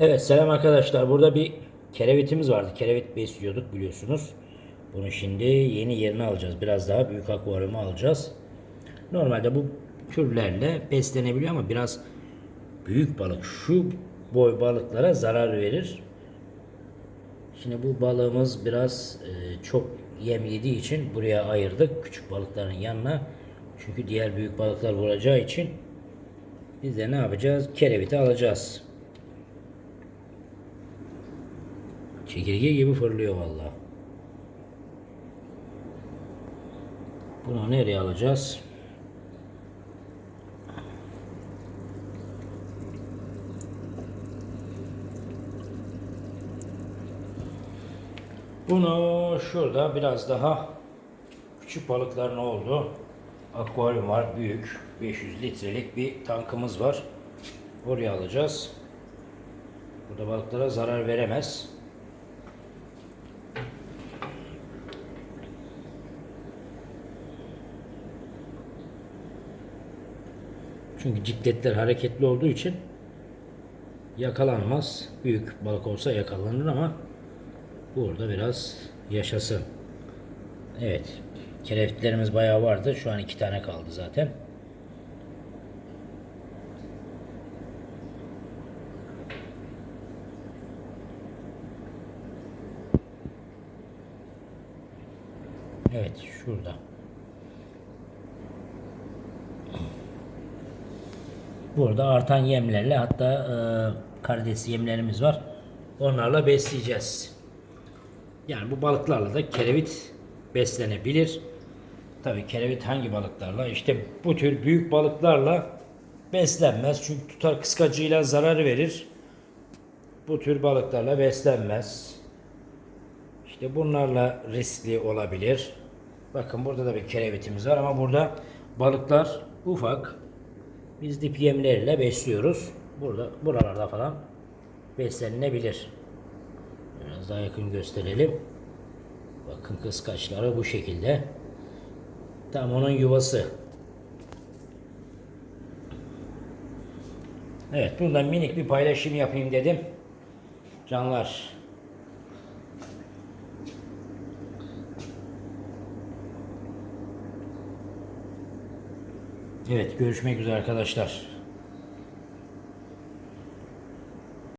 Evet selam arkadaşlar. Burada bir kerevitimiz vardı. Kerevit besliyorduk biliyorsunuz. Bunu şimdi yeni yerine alacağız. Biraz daha büyük akvaryuma alacağız. Normalde bu türlerle beslenebiliyor ama biraz büyük balık şu boy balıklara zarar verir. Şimdi bu balığımız biraz e, çok yem yediği için buraya ayırdık küçük balıkların yanına. Çünkü diğer büyük balıklar vuracağı için biz de ne yapacağız? Kereviti alacağız. Çekirge gibi fırlıyor vallahi. Bunu nereye alacağız? Bunu şurada biraz daha küçük balıkların oldu. Akvaryum var büyük. 500 litrelik bir tankımız var. Oraya alacağız. Burada balıklara zarar veremez. Çünkü cikletler hareketli olduğu için yakalanmaz. Büyük balık olsa yakalanır ama burada biraz yaşasın. Evet. Kerevitlerimiz bayağı vardı. Şu an iki tane kaldı zaten. Evet şurada. Burada artan yemlerle hatta e, karides yemlerimiz var. Onlarla besleyeceğiz. Yani bu balıklarla da kerevit beslenebilir. Tabi kerevit hangi balıklarla? İşte bu tür büyük balıklarla beslenmez. Çünkü tutar kıskacıyla zarar verir. Bu tür balıklarla beslenmez. İşte bunlarla riskli olabilir. Bakın burada da bir kerevitimiz var ama burada balıklar ufak. Biz dip yemleriyle besliyoruz. Burada buralarda falan beslenilebilir. Biraz daha yakın gösterelim. Bakın kıskaçları bu şekilde. Tam onun yuvası. Evet buradan minik bir paylaşım yapayım dedim. Canlar. Evet görüşmek üzere arkadaşlar.